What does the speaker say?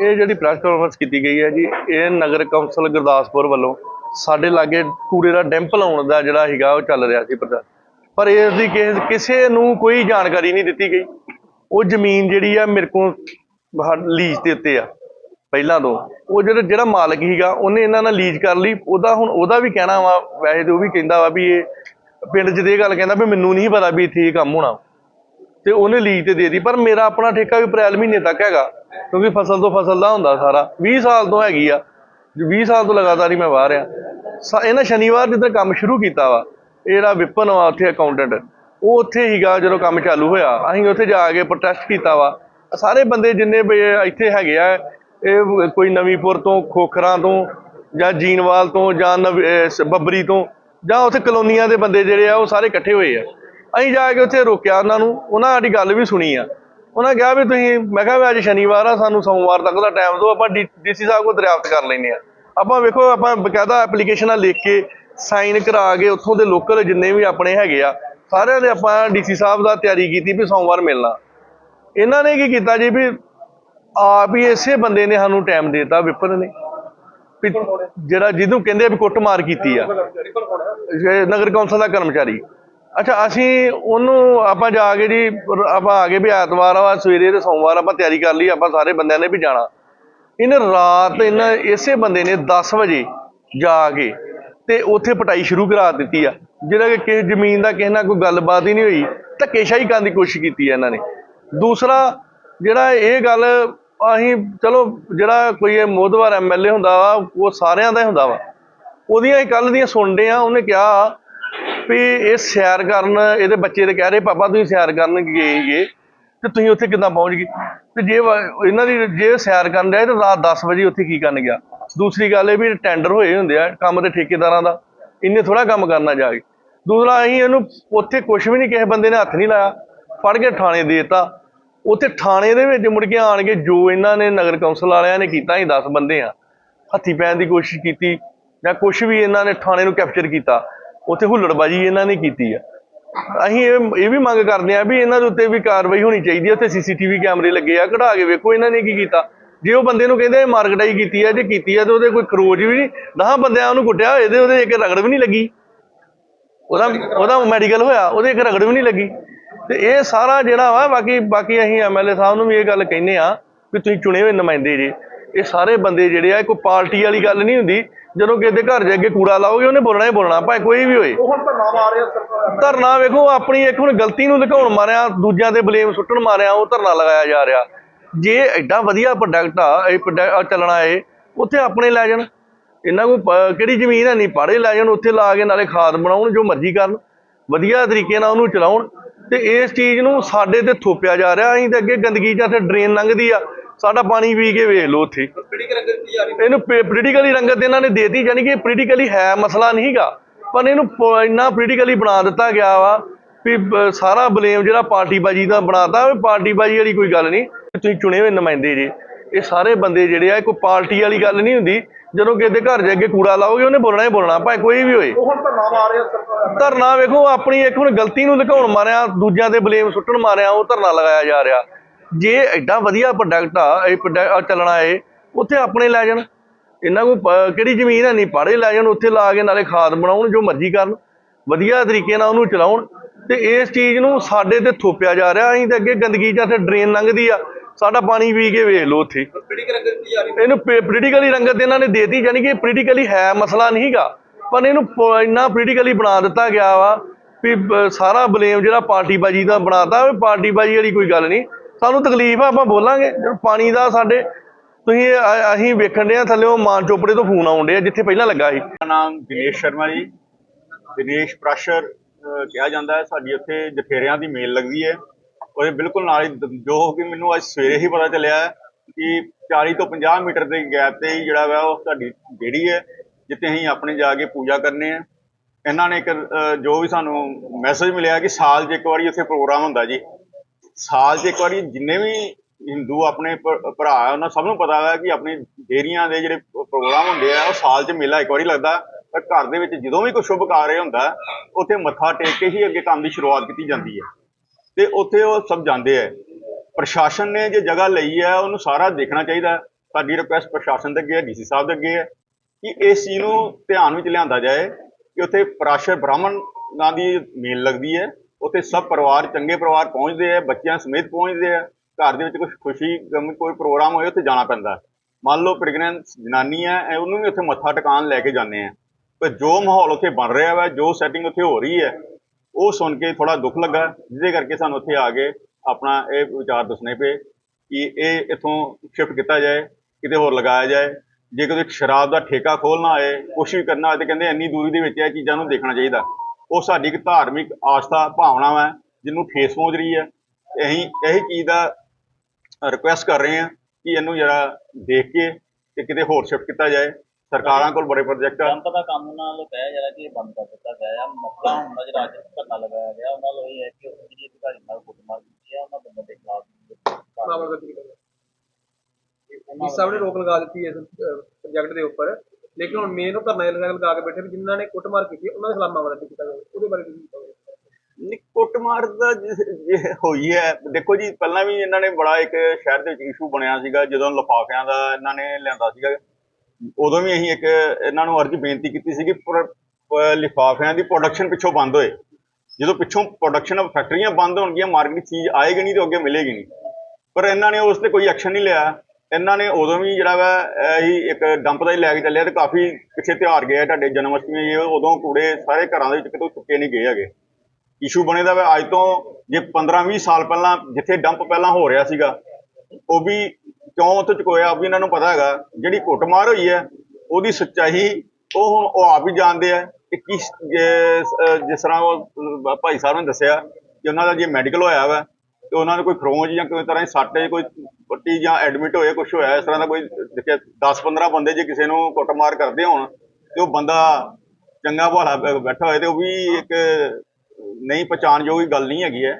ਇਹ ਜਿਹੜੀ press conference ਕੀਤੀ ਗਈ ਹੈ ਜੀ, ਇਹ ਨਗਰ ਕੌਂਸਲ ਗੁਰਦਾਸਪੁਰ ਵੱਲੋਂ ਸਾਡੇ ਲਾਗੇ ਕੂੜੇ ਦਾ ਡੈਂਪ ਲਾਉਣ ਦਾ ਜਿਹੜਾ ਹੈਗਾ ਉਹ ਚੱਲ ਰਿਹਾ ਸੀ ਪ੍ਰਚਾਰ ਪਰ ਇਸ ਦੀ ਕਿਸੇ ਕਿਸੇ ਨੂੰ ਕੋਈ ਜਾਣਕਾਰੀ ਨਹੀਂ ਦਿੱਤੀ ਗਈ। ਉਹ ਜ਼ਮੀਨ ਜਿਹੜੀ ਆ, ਮੇਰੇ ਕੋਲ ਲੀਜ਼ ਦੇ ਉੱਤੇ ਆ, ਪਹਿਲਾਂ ਤੋਂ। ਉਹ ਜਿਹੜਾ ਜਿਹੜਾ ਮਾਲਕ ਸੀਗਾ, ਉਹਨੇ ਇਹਨਾਂ ਨਾਲ ਲੀਜ਼ ਕਰ ਲਈ। ਉਹਦਾ ਹੁਣ, ਉਹਦਾ ਵੀ ਕਹਿਣਾ ਵਾ, ਵੈਸੇ ਤੇ ਉਹ ਵੀ ਕਹਿੰਦਾ ਵਾ ਵੀ ਇਹ ਪਿੰਡ 'ਚ ਇਹ ਗੱਲ ਕਹਿੰਦਾ ਵੀ ਮੈਨੂੰ ਨਹੀਂ ਪਤਾ ਵੀ ਇੱਥੇ ਇਹ ਕੰਮ ਹੋਣਾ। ਤੇ ਉਹਨੇ ਲੀਜ਼ ਤੇ ਦੇ ਦਿੱਤੀ। ਪਰ ਮੇਰਾ ਆਪਣਾ ਠੇਕਾ ਵੀ ਅਪ੍ਰੈਲ ਮਹੀਨੇ ਤੱਕ ਹੈਗਾ, ਕਿਉਂਕਿ ਫਸਲ ਤੋਂ ਫਸਲ ਦਾ ਹੁੰਦਾ ਸਾਰਾ। 20 ਸਾਲ ਤੋਂ ਹੈਗੀ ਆ। 20 ਸਾਲ ਤੋਂ ਲਗਾਤਾਰ ਹੀ ਮੈਂ ਬਾਹਰ ਆ ਇਹਨਾਂ ਸ਼ਨੀਵਾਰ ਜਿੱਦਾਂ ਕੰਮ ਸ਼ੁਰੂ ਕੀਤਾ ਵਾ। ਇਹ ਵਿਪਨ ਵਾ ਉੱਥੇ ਅਕਾਊਂਟੈਂਟ ਉਹ ਉੱਥੇ ਹੀਗਾ ਜਦੋਂ ਕੰਮ ਚਾਲੂ ਹੋਇਆ। ਅਸੀਂ ਉੱਥੇ ਜਾ ਕੇ ਪ੍ਰੋਟੈਸਟ ਕੀਤਾ ਵਾ। ਸਾਰੇ ਬੰਦੇ ਜਿੰਨੇ ਵੀ ਇੱਥੇ ਹੈਗੇ ਆ, ਇਹ ਕੋਈ ਨਵੀਂਪੁਰ ਤੋਂ, ਖੋਖਰਾਂ ਤੋਂ, ਜਾਂ ਜੀਨਵਾਲ ਤੋਂ, ਜਾਂ ਨਵ- ਬੱਬਰੀ ਤੋਂ, ਜਾਂ ਉੱਥੇ ਕਲੋਨੀਆਂ ਦੇ ਬੰਦੇ ਜਿਹੜੇ ਆ, ਉਹ ਸਾਰੇ ਇਕੱਠੇ ਹੋਏ ਆ। ਅਸੀਂ ਜਾ ਕੇ ਉੱਥੇ ਰੋਕਿਆ ਉਹਨਾਂ ਨੂੰ ਉਹਨਾਂ ਸਾਡੀ ਗੱਲ ਵੀ ਸੁਣੀ ਆ। ਉਹਨਾਂ ਕਿਹਾ ਵੀ ਤੁਸੀਂ ਮੈਂ ਕਿਹਾ ਵੀ ਅੱਜ ਸ਼ਨੀਵਾਰ ਆ ਸਾਨੂੰ ਸੋਮਵਾਰ ਤੱਕ ਦਾ ਟਾਈਮ ਦਿਓ ਆਪਾਂ ਡੀਸੀ ਸਾਹਿਬ ਕੋਲ ਦਰਿਆਫਤ ਕਰ ਲੈਂਦੇ ਆ ਆਪਾਂ ਵੇਖੋ ਆਪਾਂ ਬਕਾਇਦਾ ਐਪਲੀਕੇਸ਼ਨਾਂ ਲਿਖ ਕੇ ਸਾਈਨ ਕਰਾ ਕੇ ਉੱਥੋਂ ਦੇ ਲੋਕਲ ਜਿੰਨੇ ਵੀ ਆਪਣੇ ਹੈਗੇ ਆ ਸਾਰਿਆਂ ਦੇ ਆਪਾਂ ਡੀਸੀ ਸਾਹਿਬ ਦਾ ਤਿਆਰੀ ਕੀਤੀ ਵੀ ਸੋਮਵਾਰ ਮਿਲਣਾ। ਇਹਨਾਂ ਨੇ ਕੀ ਕੀਤਾ ਜੀ ਵੀ ਆਪ ਹੀ ਇਸੇ ਬੰਦੇ ਨੇ ਸਾਨੂੰ ਟਾਈਮ ਦਿੱਤਾ ਵਿਪਨ ਨੇ। ਜਿਹੜਾ ਜਿਹਨੂੰ ਕਹਿੰਦੇ ਵੀ ਕੁੱਟਮਾਰ ਕੀਤੀ ਆ। ਨਗਰ ਕੌਂਸਲ ਦਾ ਕਰਮਚਾਰੀ। ਅੱਛਾ, ਅਸੀਂ ਉਹਨੂੰ ਆਪਾਂ ਜਾ ਕੇ ਜੀ ਆਪਾਂ ਆ ਗਏ ਵੀ ਐਤਵਾਰ ਆ, ਸਵੇਰੇ ਤੇ ਸੋਮਵਾਰ ਆਪਾਂ ਤਿਆਰੀ ਕਰ ਲਈ, ਆਪਾਂ ਸਾਰੇ ਬੰਦਿਆਂ ਨੇ ਵੀ ਜਾਣਾ। ਇਹਨੇ ਰਾਤ ਇਹਨਾਂ ਇਸੇ ਬੰਦੇ ਨੇ 10 ਵਜੇ ਜਾ ਕੇ ਤੇ ਉੱਥੇ ਪਟਾਈ ਸ਼ੁਰੂ ਕਰਾ ਦਿੱਤੀ ਆ। ਜਿਹੜਾ ਕਿ ਕਿਸੇ ਜ਼ਮੀਨ ਦਾ ਕਿਸੇ ਨਾਲ ਕੋਈ ਗੱਲਬਾਤ ਹੀ ਨਹੀਂ ਹੋਈ, ਧੱਕੇਸ਼ਾਹੀ ਕਰਨ ਦੀ ਕੋਸ਼ਿਸ਼ ਕੀਤੀ ਆ ਇਹਨਾਂ ਨੇ। ਦੂਸਰਾ, ਜਿਹੜਾ ਇਹ ਗੱਲ ਅਸੀਂ, ਚਲੋ, ਜਿਹੜਾ ਕੋਈ ਇਹ ਮੋਦਵਾਰ ਐਮਐਲਏ ਹੁੰਦਾ ਵਾ, ਉਹ ਸਾਰਿਆਂ ਦਾ ਹੀ ਹੁੰਦਾ ਵਾ। ਉਹਦੀਆਂ ਕੱਲ ਦੀਆਂ ਸੁਣਦੇ ਆ, ਉਹਨੇ ਕਿਹਾ ਵੀ ਇਹ ਸੈਰ ਕਰਨ, ਇਹਦੇ ਬੱਚੇ ਦੇ ਕਹਿ ਰਹੇ, ਪਾਪਾ, ਤੁਸੀਂ ਸੈਰ ਕਰਨ ਗਏ ਗਏ ਤੇ ਤੁਸੀਂ ਉੱਥੇ ਕਿੱਦਾਂ ਪਹੁੰਚ ਗਏ? ਤੇ ਜੇ ਇਹਨਾਂ ਦੀ ਜੇ ਸੈਰ ਕਰਨ ਡਿਆ ਤਾਂ ਰਾਤ 10 ਵਜੇ ਉੱਥੇ ਕੀ ਕਰਨ ਗਿਆ? ਦੂਸਰੀ ਗੱਲ ਇਹ ਵੀ ਟੈਂਡਰ ਹੋਏ ਹੁੰਦੇ ਆ ਕੰਮ ਦੇ ਠੇਕੇਦਾਰਾਂ ਦਾ, ਇੰਨੇ ਥੋੜਾ ਕੰਮ ਕਰਨਾ ਜਾ ਕੇ। ਦੂਸਰਾ, ਅਸੀਂ ਇਹਨੂੰ ਉੱਥੇ ਕੁਝ ਵੀ ਨਹੀਂ ਕਿਸੇ ਬੰਦੇ ਨੇ ਹੱਥ ਨਹੀਂ ਲਾਇਆ, ਫੜ ਕੇ ਥਾਣੇ ਦੇ ਦਿੱਤਾ। ਉੱਥੇ ਥਾਣੇ ਦੇ ਵਿੱਚ ਮੁੜ ਕੇ ਆਣ ਕੇ ਜੋ ਇਹਨਾਂ ਨੇ ਨਗਰ ਕੌਂਸਲ ਵਾਲਿਆਂ ਨੇ ਕੀਤਾ, ਅਸੀਂ 10 ਬੰਦੇ ਆ, ਹੱਥੀ ਪੈਣ ਦੀ ਕੋਸ਼ਿਸ਼ ਕੀਤੀ ਜਾਂ ਕੁਝ ਵੀ ਇਹਨਾਂ ਨੇ ਥਾਣੇ ਨੂੰ ਕੈਪਚਰ ਕੀਤਾ। ਉੱਥੇ ਹੁੱਲੜਬਾਜੀ ਇਹਨਾਂ ਨੇ ਕੀਤੀ ਆ। ਅਸੀਂ ਇਹ ਇਹ ਵੀ ਮੰਗ ਕਰਦੇ ਆ ਵੀ ਇਹਨਾਂ ਦੇ ਉੱਤੇ ਵੀ ਕਾਰਵਾਈ ਹੋਣੀ ਚਾਹੀਦੀ ਹੈ ਉੱਥੇ ਸੀਸੀਟੀਵੀ ਕੈਮਰੇ ਲੱਗੇ ਆ। ਕਢਾ ਕੇ ਵੇਖੋ ਇਹਨਾਂ ਨੇ ਕੀ ਕੀਤਾ। ਜੇ ਉਹ ਬੰਦੇ ਨੂੰ ਕਹਿੰਦੇ ਮਾਰਕਟਾਈ ਕੀਤੀ ਆ, ਜੇ ਕੀਤੀ ਆ ਤੇ ਉਹਦੇ ਕੋਈ ਖਰੋਜ ਵੀ ਨਹੀਂ। ਦਸਾਂ ਬੰਦਿਆਂ ਉਹਨੂੰ ਕੁੱਟਿਆ, ਇਹਦੇ ਉਹਦੇ ਇੱਕ ਰਗੜ ਵੀ ਨਹੀਂ ਲੱਗੀ। ਉਹਦਾ ਉਹਦਾ ਮੈਡੀਕਲ ਹੋਇਆ, ਉਹਦੇ ਇੱਕ ਰਗੜ ਵੀ ਨਹੀਂ ਲੱਗੀ। ਤੇ ਇਹ ਸਾਰਾ ਜਿਹੜਾ ਵਾ, ਬਾਕੀ ਬਾਕੀ ਅਸੀਂ ਐਮਐਲਏ ਸਾਹਿਬ ਨੂੰ ਵੀ ਇਹ ਗੱਲ ਕਹਿੰਦੇ ਆ ਵੀ ਤੁਸੀਂ ਚੁਣੇ ਹੋਏ ਨੁਮਾਇੰਦੇ ਜੇ। ਇਹ ਸਾਰੇ ਬੰਦੇ ਜਿਹੜੇ ਆ ਕੋਈ ਪਾਰਟੀ ਵਾਲੀ ਗੱਲ ਨਹੀਂ ਹੁੰਦੀ। ਜਦੋਂ ਕਿਸੇ ਦੇ ਘਰ ਜਾ ਕੇ ਕੂੜਾ ਲਾਓਗੇ ਉਹਨੇ ਬੋਲਣਾ ਹੀ ਬੋਲਣਾ ਭਾਵੇਂ ਕੋਈ ਵੀ ਹੋਏ। ਹੁਣ ਧਰਨਾ ਮਾਰ ਰਿਹਾ ਸਰਕਾਰ ਧਰਨਾ ਵੇਖੋ ਆਪਣੀ ਇੱਕ ਹੁਣ ਗਲਤੀ ਨੂੰ ਲੁਕਾਉਣ ਮਾਰਿਆ ਦੂਜਿਆਂ ਤੇ ਬਲੇਮ ਸੁੱਟਣ ਮਾਰਿਆ ਉਹ ਧਰਨਾ ਲਗਾਇਆ ਜਾ ਰਿਹਾ। ਜੇ ਐਡਾ ਵਧੀਆ ਪ੍ਰੋਡਕਟ ਆ ਇਹ product ਚੱਲਣਾ ਏ ਉੱਥੇ ਆਪਣੇ ਲੈ ਜਾਣ। ਇਹਨਾਂ ਪ- ਕਿਹੜੀ ਜ਼ਮੀਨ ਹੈ ਨਹੀਂ ਪਾੜੇ ਲੈ ਜਾਣ ਉੱਥੇ ਲਾ ਕੇ ਨਾਲੇ ਖਾਦ ਬਣਾਉਣ ਜੋ ਮਰਜ਼ੀ ਕਰਨ। ਵਧੀਆ ਤਰੀਕੇ ਨਾਲ ਉਹਨੂੰ ਚਲਾਉਣ। ਤੇ ਇਸ ਚੀਜ਼ ਨੂੰ ਸਾਡੇ ਤੇ ਥੋਪਿਆ ਜਾ ਰਿਹਾ ਅਸੀਂ ਤੇ ਅੱਗੇ ਗੰਦਗੀ ਜਾਂ ਤੇ ਡਰੇਨ ਲੰਘਦੀ ਆ। ਸਾਡਾ ਪਾਣੀ ਪੀ ਕੇ ਵੇਖ ਲਓ ਉੱਥੇ। ਇਹਨੂੰ ਪੋਲੀਟੀਕਲੀ ਰੰਗਤ ਇਹਨਾਂ ਨੇ ਦੇਤੀ ਯਾਨੀ ਕਿ ਪੋਲੀਟੀਕਲੀ ਹੈ ਮਸਲਾ ਨਹੀਂਗਾ ਪਰ ਇਹਨੂੰ ਇੰਨਾ ਪੋਲੀਟੀਕਲੀ ਬਣਾ ਦਿੱਤਾ ਗਿਆ ਵਾ ਵੀ ਸਾਰਾ ਬਲੇਮ ਜਿਹੜਾ ਪਾਰਟੀਬਾਜੀ ਦਾ ਬਣਾਤਾ ਵੀ ਪਾਰਟੀਬਾਜੀ ਵਾਲੀ ਕੋਈ ਗੱਲ ਨਹੀਂ। ਤੁਸੀਂ ਚੁਣੇ ਹੋਏ ਨੁਮਾਇੰਦੇ ਜੇ। ਇਹ ਸਾਰੇ ਬੰਦੇ ਜਿਹੜੇ ਆ ਕੋਈ ਪਾਰਟੀ ਵਾਲੀ ਗੱਲ ਨਹੀਂ ਹੁੰਦੀ। ਜਦੋਂ ਕਿਸੇ ਦੇ ਘਰ ਜਾ ਕੇ ਕੂੜਾ ਲਾਓਗੇ ਉਹਨੇ ਬੋਲਣਾ ਹੀ ਬੋਲਣਾ ਭਾਵੇਂ ਕੋਈ ਵੀ ਹੋਏ। ਹੁਣ ਧਰਨਾ ਮਾਰ ਰਿਹਾ ਸਰਕਾਰ ਧਰਨਾ ਵੇਖੋ ਆਪਣੀ ਇੱਕ ਹੁਣ ਗਲਤੀ ਨੂੰ ਲੁਕਾਉਣ ਮਾਰਿਆ ਦੂਜਿਆਂ ਤੇ ਬਲੇਮ ਸੁੱਟਣ ਮਾਰਿਆ ਉਹ ਧਰਨਾ ਲਗਾਇਆ ਜਾ ਰਿਹਾ। ਜੇ ਐਡਾ ਵਧੀਆ ਪ੍ਰੋਡਕਟ ਆ, ਇਹ product ਚੱਲਣਾ ਏ ਉੱਥੇ ਆਪਣੇ ਲੈ ਜਾਣ। ਇਹਨਾਂ ਕੋਲ ਕਿਹੜੀ ਜ਼ਮੀਨ ਹੈ? ਨਹੀਂ, ਪਾੜੇ ਲੈ ਜਾਣ, ਉੱਥੇ ਲਾ ਕੇ ਨਾਲੇ ਖਾਦ ਬਣਾਉਣ, ਜੋ ਮਰਜ਼ੀ ਕਰਨ। ਵਧੀਆ ਤਰੀਕੇ ਨਾਲ ਉਹਨੂੰ ਚਲਾਉਣ। ਤੇ ਇਸ ਚੀਜ਼ ਨੂੰ ਸਾਡੇ ਤੇ ਥੋਪਿਆ ਜਾ ਰਿਹਾ, ਅਸੀਂ ਤੇ ਅੱਗੇ ਗੰਦਗੀ ਜਾਂ ਤੇ ਡਰੇਨ ਲੰਘਦੀ ਆ। ਸਾਡਾ ਪਾਣੀ ਪੀ ਕੇ ਵੇਖ ਲਓ ਉੱਥੇ। ਇਹਨੂੰ ਪੋਲੀਟੀਕਲੀ ਰੰਗਤ ਇਹਨਾਂ ਨੇ ਦੇਤੀ ਯਾਨੀ ਕਿ ਪੋਲੀਟੀਕਲੀ ਹੈ ਮਸਲਾ ਨਹੀਂਗਾ ਪਰ ਇਹਨੂੰ ਪ- ਇੰਨਾ ਪੋਲੀਟੀਕਲੀ ਬਣਾ ਦਿੱਤਾ ਗਿਆ ਵਾ ਵੀ ਸਾਰਾ ਬਲੇਮ ਜਿਹੜਾ ਪਾਰਟੀਬਾਜੀ ਦਾ ਬਣਾਤਾ ਵੀ ਪਾਰਟੀਬਾਜੀ ਵਾਲੀ ਕੋਈ ਗੱਲ ਨਹੀਂ। ਸਾਨੂੰ ਤਕਲੀਫ ਆ, ਆਪਾਂ ਬੋਲਾਂਗੇ। ਜਦੋਂ ਪਾਣੀ ਦਾ ਸਾਡੇ, ਤੁਸੀਂ ਅਸੀਂ ਵੇਖਣ ਦੇ ਆ ਉਹ ਮਾਨ ਚੋਪੜੇ ਤੋਂ ਫੋਨ ਆਉਣ ਡਿਆ ਜਿੱਥੇ ਪਹਿਲਾਂ ਲੱਗਾ ਸੀ। ਮੇਰਾ ਨਾਮ ਦਿਨੇਸ਼ ਸ਼ਰਮਾ ਜੀ। ਦਿਨੇਸ਼ ਪ੍ਰਸ਼ਰ ਕਿਹਾ ਜਾਂਦਾ ਹੈ, ਸਾਡੀ ਉੱਥੇ ਜਠੇਰਿਆਂ ਦੀ ਮੇਲ ਲੱਗਦੀ ਹੈ। ਉਹਦੇ ਬਿਲਕੁਲ ਨਾਲ ਹੀ ਜੋ ਕਿ ਮੈਨੂੰ ਅੱਜ ਸਵੇਰੇ ਹੀ ਪਤਾ ਚੱਲਿਆ ਹੈ ਕਿ 40 ਤੋਂ 50 ਮੀਟਰ ਦੇ ਗੈਪ ਤੇ ਹੀ ਜਿਹੜਾ ਵਾ, ਉਹ ਸਾਡੀ ਜਿਹੜੀ ਹੈ, ਜਿੱਥੇ ਅਸੀਂ ਆਪਣੇ ਜਾ ਕੇ ਪੂਜਾ ਕਰਨੇ ਆ। ਇਹਨਾਂ ਨੇ ਇੱਕ ਜੋ ਵੀ ਸਾਨੂੰ ਮੈਸੇਜ ਮਿਲਿਆ ਕਿ ਸਾਲ 'ਚ ਇੱਕ ਵਾਰੀ ਉੱਥੇ ਪ੍ਰੋਗਰਾਮ ਹੁੰਦਾ ਜੀ। ਸਾਲ 'ਚ ਇੱਕ ਵਾਰੀ ਜਿੰਨੇ ਵੀ ਹਿੰਦੂ ਆਪਣੇ ਭਰਾ ਉਹਨਾਂ ਸਭ ਨੂੰ ਪਤਾ ਹੈ ਕਿ ਆਪਣੀ ਡੇਰੀਆਂ ਦੇ ਜਿਹੜੇ ਪ੍ਰੋਗਰਾਮ ਹੁੰਦੇ ਆ, ਉਹ ਸਾਲ 'ਚ ਮੇਲਾ ਇੱਕ ਵਾਰੀ ਲੱਗਦਾ। ਪਰ ਘਰ ਦੇ ਵਿੱਚ ਜਦੋਂ ਵੀ ਕੋਈ ਸ਼ੁਭ ਕਾਰਜ ਹੁੰਦਾ, ਉੱਥੇ ਮੱਥਾ ਟੇਕ ਕੇ ਹੀ ਅੱਗੇ ਕੰਮ ਦੀ ਸ਼ੁਰੂਆਤ ਕੀਤੀ ਜਾਂਦੀ ਹੈ ਤੇ ਉੱਥੇ ਉਹ ਸਭ ਜਾਂਦੇ ਆ। ਪ੍ਰਸ਼ਾਸਨ ਨੇ ਜੇ ਜਗ੍ਹਾ ਲਈ ਹੈ ਉਹਨੂੰ ਸਾਰਾ ਦੇਖਣਾ ਚਾਹੀਦਾ। ਸਾਡੀ ਰਿਕੁਐਸਟ ਪ੍ਰਸ਼ਾਸਨ ਦੇ ਅੱਗੇ ਹੈ ਡੀਸੀ ਸਾਹਿਬ ਦੇ ਅੱਗੇ ਹੈ ਕਿ ਇਸ ਚੀਜ਼ ਨੂੰ ਧਿਆਨ ਵਿੱਚ ਲਿਆਂਦਾ ਜਾਏ ਕਿ ਉੱਥੇ ਪ੍ਰਾਸ਼ਰ ਬ੍ਰਾਹਮਣ ਨਾਂ ਦੀ ਮੇਲ ਲੱਗਦੀ ਹੈ। ਉੱਥੇ ਸਭ ਪਰਿਵਾਰ ਚੰਗੇ ਪਰਿਵਾਰ ਪਹੁੰਚਦੇ ਆ, ਬੱਚਿਆਂ ਸਮੇਤ ਪਹੁੰਚਦੇ ਆ, ਘਰ ਦੇ ਵਿੱਚ ਕੁਝ ਖੁਸ਼ੀ ਗਮ ਕੋਈ ਪ੍ਰੋਗਰਾਮ ਹੋਏ, ਉੱਥੇ ਜਾਣਾ ਪੈਂਦਾ। ਮੰਨ ਲਓ ਪ੍ਰੈਗਨੈਂਟ ਜਨਾਨੀ ਹੈ ਉਹਨੂੰ ਵੀ ਉੱਥੇ ਮੱਥਾ ਟਿਕਾਣ ਲੈ ਕੇ ਜਾਂਦੇ ਆ। ਪਰ ਜੋ ਮਾਹੌਲ ਉੱਥੇ ਬਣ ਰਿਹਾ ਵਾ, ਜੋ ਸੈਟਿੰਗ ਉੱਥੇ ਹੋ ਰਹੀ ਹੈ, ਉਹ ਸੁਣ ਕੇ ਥੋੜਾ ਦੁੱਖ ਲੱਗਾ, ਜਿਹਦੇ ਕਰਕੇ ਸਾਨੂੰ ਉੱਥੇ ਆ ਕੇ ਆਪਣਾ ਇਹ ਵਿਚਾਰ ਦੱਸਣੇ ਪਏ ਕਿ ਇਹ ਇਥੋਂ ਸ਼ਿਫਟ ਕੀਤਾ ਜਾਏ, ਕਿਤੇ ਹੋਰ ਲਗਾਇਆ ਜਾਏ। ਜੇ ਕੋਈ ਸ਼ਰਾਬ ਦਾ ਠੇਕਾ ਖੋਲਣਾ ਹੋਏ ਕੁਛ ਵੀ ਕਰਨਾ ਹੋਏ ਤੇ ਕਹਿੰਦੇ ਇੰਨੀ ਦੂਰੀ ਦੇ ਵਿੱਚ ਇਹ ਚੀਜ਼ਾਂ ਨੂੰ ਦੇਖਣਾ ਚਾਹੀਦਾ। ਉਹ ਸਾਡੀ ਇੱਕ ਧਾਰਮਿਕ ਆਸਥਾ ਭਾਵਨਾ ਹੈ ਜਿਹਨੂੰ ਠੇਸ ਪਹੁੰਚ ਰਹੀ ਹੈ। ਅਸੀਂ ਇਹੀ ਚੀਜ਼ ਦਾ ਰਿਕੁਐਸਟ ਕਰ ਰਹੇ ਹਾਂ ਕਿ ਇਹਨੂੰ ਜਰਾ ਦੇਖ ਕੇ ਤੇ ਕਿਤੇ ਹੋਰ ਸ਼ਿਫਟ ਕੀਤਾ ਜਾਏ। ਸਰਕਾਰਾਂ ਕੋਲ ਬੜੇ ਪ੍ਰੋਜੈਕਟ ਆ। ਦਾ ਕੰਮ ਉਹਨਾਂ ਵੱਲੋਂ ਕਹਿਆ ਜਾ ਰਿਹਾ ਕਿ ਇਹ ਬੰਦ ਕਰ ਦਿੱਤਾ ਗਿਆ ਹੈ ਮਸਲਾ ਹੁਣ ਦਾ ਜਿਹੜਾ ਅੱਜ ਧਰਨਾ ਲਗਾਇਆ ਗਿਆ ਉਹਨਾਂ ਇਹ ਹੈ ਕਿ ਉਹ ਜਿਹੜੀ ਅਧਿਕਾਰੀ ਨਾਲ ਕੁੱਟਮਾਰ ਕੀਤੀ ਹੈ ਉਹਨਾਂ ਬੰਦੇ ਦੇ ਖਿਲਾਫ ਨੇ ਰੋਕ ਲਗਾ ਦਿੱਤੀ ਇਸ ਪ੍ਰੋਜੈਕਟ ਦੇ ਉੱਪਰ। ਲੇਕਿਨ ਹੁਣ ਮੇਨ ਉਹ ਧਰਨਾ ਲਗਾ ਲਗਾ ਕੇ ਬੈਠੇ ਵੀ ਜਿਨ੍ਹਾਂ ਨੇ ਕੁੱਟਮਾਰ ਕੀਤੀ, ਉਹਨਾਂ ਦੇ ਖਿਲਾਫ ਮਾਮਲਾ ਦਰਜ ਕੀਤਾ ਜਾਵੇ ਉਹਦੇ ਬਾਰੇ ਤੁਸੀਂ ਕਹੋਗੇ? ਨਹੀਂ, ਕੁੱਟਮਾਰ ਦਾ ਜੇ- ਹੋਈ ਹੈ। ਦੇਖੋ ਜੀ, ਪਹਿਲਾਂ ਵੀ ਇਹਨਾਂ ਨੇ ਬੜਾ ਇੱਕ ਸ਼ਹਿਰ ਦੇ ਵਿੱਚ ਇਸ਼ੂ ਬਣਿਆ ਸੀਗਾ, ਜਦੋਂ ਲਿਫਾਫਿਆਂ ਦਾ ਇਹਨਾਂ ਨੇ ਲਿਆਂਦਾ ਸੀਗਾ। ਉਦੋਂ ਵੀ ਅਸੀਂ ਇੱਕ ਇਹਨਾਂ ਨੂੰ ਅਰਜ਼ੀ ਬੇਨਤੀ ਕੀਤੀ ਸੀ ਕਿ ਲਿਫਾਫਿਆਂ ਦੀ ਪ੍ਰੋਡਕਸ਼ਨ ਪਿੱਛੋਂ ਬੰਦ ਹੋਏ। ਜਦੋਂ ਪਿੱਛੋਂ ਪ੍ਰੋਡਕਸ਼ਨ ਫੈਕਟਰੀਆਂ ਬੰਦ ਹੋਣਗੀਆਂ ਮਾਰਕੀਟ ਚੀਜ਼ ਆਏਗੀ ਨਹੀਂ ਤੇ ਅੱਗੇ ਮਿਲੇਗੀ ਨਹੀਂ। ਪਰ ਇਹਨਾਂ ਨੇ ਉਸ ਤੇ ਕੋਈ ਐਕਸ਼ਨ ਨਹੀਂ ਲਿਆ। ਇਹਨਾਂ ਨੇ ਉਦੋਂ ਵੀ ਜਿਹੜਾ ਵਾ, ਇਹੀ ਇੱਕ ਡੰਪ ਦਾ ਹੀ ਲੈ ਕੇ ਚੱਲਿਆ ਤੇ ਕਾਫੀ ਪਿੱਛੇ ਤਿਉਹਾਰ ਗਏ ਤੁਹਾਡੇ ਜਨਮ ਅਸ਼ਟਮੀ ਉਦੋਂ ਕੂੜੇ ਸਾਰੇ ਘਰਾਂ ਦੇ ਵਿੱਚ ਕਿਤੋਂ ਚੁੱਕੇ ਨਹੀਂ ਗਏ ਹੈਗੇ। ਇਸ਼ੂ ਬਣੇ ਦਾ ਵਾ, ਅੱਜ ਤੋਂ ਜੇ 15-20 ਸਾਲ ਪਹਿਲਾਂ ਜਿੱਥੇ ਡੰਪ ਪਹਿਲਾਂ ਹੋ ਰਿਹਾ ਸੀਗਾ, ਉਹ ਵੀ ਕਿਉਂ ਉੱਥੇ ਚੁਕੋਇਆ, ਉਹ ਵੀ ਇਹਨਾਂ ਨੂੰ ਪਤਾ ਹੈਗਾ। ਜਿਹੜੀ ਕੁੱਟਮਾਰ ਹੋਈ ਹੈ, ਉਹਦੀ ਸੱਚਾਈ ਉਹ ਹੁਣ ਉਹ ਆਪ ਹੀ ਜਾਣਦੇ ਆ ਕਿ ਕਿਸ ਜਿਸ ਤਰ੍ਹਾਂ ਉਹ ਭਾਈ ਸਾਹਿਬ ਨੇ ਦੱਸਿਆ ਕਿ ਉਹਨਾਂ ਦਾ ਜੇ ਮੈਡੀਕਲ ਹੋਇਆ ਵਾ, ਤੇ ਉਹਨਾਂ ਨੂੰ ਕੋਈ ਖਰੋਂਜ ਜਾਂ ਕੋਈ ਤਰ੍ਹਾਂ ਦੀ ਸੱਟ ਕੋਈ ਪੱਟੀ ਜਾਂ ਐਡਮਿਟ ਹੋਏ ਕੁਝ ਹੋਇਆ, ਇਸ ਤਰ੍ਹਾਂ ਦਾ ਕੋਈ ਦੇਖਿਆ 10-15 ਬੰਦੇ ਜੇ ਕਿਸੇ ਨੂੰ ਕੁੱਟਮਾਰ ਕਰਦੇ ਹੋਣ, ਤੇ ਉਹ ਬੰਦਾ ਚੰਗਾ ਭਲਾ ਬੈਠਾ ਹੋਏ ਤੇ ਉਹ ਵੀ ਇੱਕ ਨਹੀਂ ਪਛਾਣਯੋਗ ਗੱਲ ਨਹੀਂ ਹੈਗੀ ਹੈ।